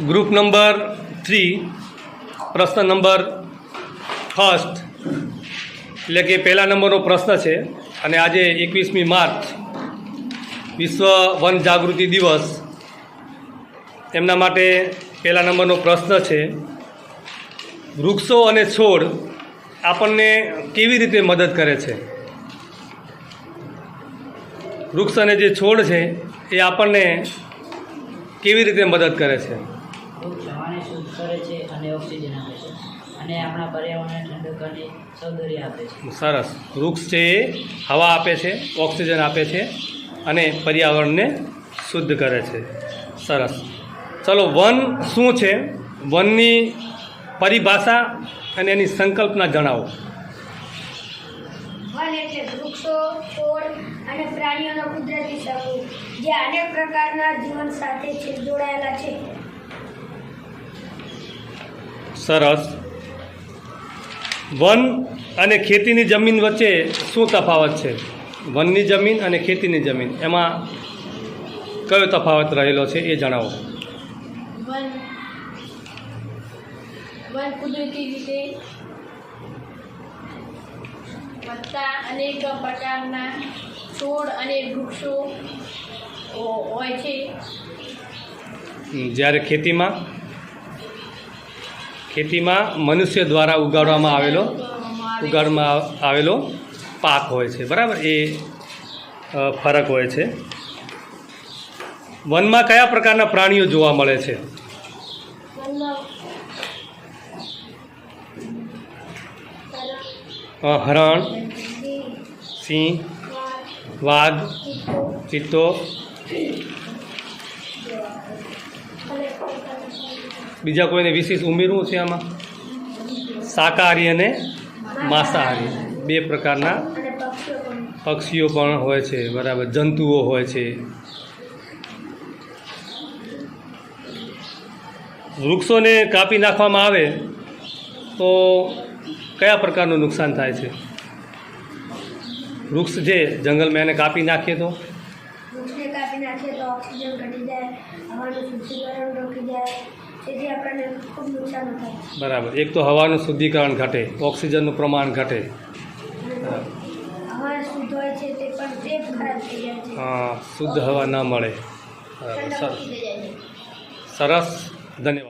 Group number three, પ્રશ્ન number first. એટલે કે પહેલા નંબરનો પ્રશ્ન છે અને આજે એકવીસમી માર્ચ, વિશ્વ વન જાગૃતિ દિવસ. તેમના માટે પહેલા નંબરનો પ્રશ્ન છે, વૃક્ષો અને છોડ આપણને કેવી રીતે મદદ કરે છે? વૃક્ષ અને જે છોડ છે એ આપણને કેવી રીતે મદદ કરે છે? વૃક્ષ હવાને શુદ્ધ કરે છે અને ઓક્સિજન આપે છે. અને આપણા પર્યાવરણને ઠંડક અને સૌંદર્ય આપે છે. સરસ. વૃક્ષ છે એ હવા આપે છે ઓક્સિજન આપે છે અને પર્યાવરણને શુદ્ધ કરે છે. સરસ. ચલો વન શું છે? વનની પરિભાષા અને એની સંકલ્પના જણાવો. વન એટલે વૃક્ષો છોડ અને પ્રાણીઓનો કુદરતી સમૂહ જે અનેક પ્રકારના જીવન સાથે છે જોડાયેલા છે. સરસ. વન અને ખેતીની જમીન વચ્ચે શું તફાવત છે? વનની જમીન અને ખેતીની જમીન. એમાં કયો તફાવત રહેલો છે એ જણાવો. વન. વન કુદરતી રીતે વધતા અનેક પ્રકારના છોડ અને વૃક્ષો હોય છે. જ્યારે ખેતીમાં ખેતીમાં મનુષ્ય દ્વારા ઉગાડવામાં આવેલો ઉગાડવામાં આવેલો પાક હોય છે. બરાબર? એ ફરક હોય છે. વનમાં કયા પ્રકારના પ્રાણીઓ જોવા મળે છે? હરણ, સિંહ, વાઘ, ચિત્તો બીજા કોઈને વિશેષ ઉમેરવું છે આમાં? શાકાહારી અને માંસાહારી. બે પ્રકારના પક્ષીઓ પણ હોય છે, બરાબર. જંતુઓ હોય છે. વૃક્ષોને કાપી નાખવામાં આવે તો કયા પ્રકારનું નુકસાન થાય છે? વૃક્ષ જે જંગલમાં એને કાપી નાખીએ તો? વૃક્ષને નાખીએ તો ઓક્સિજન ઘટી જાય હવાનું શુદ્ધિકરણ રોકી જાય તેથી આપણને ખૂબ નુકસાન થાય. બરાબર. એક તો હવાનું શુદ્ધિકરણ ઘટે ઓક્સિજનનું પ્રમાણ ઘટે. હવા શુદ્ધ હોય છે તે પણ તે ખરાબ થઈ જાય છે. હા શુદ્ધ હવા ન મળે. સરસ. ધન્યવાદ.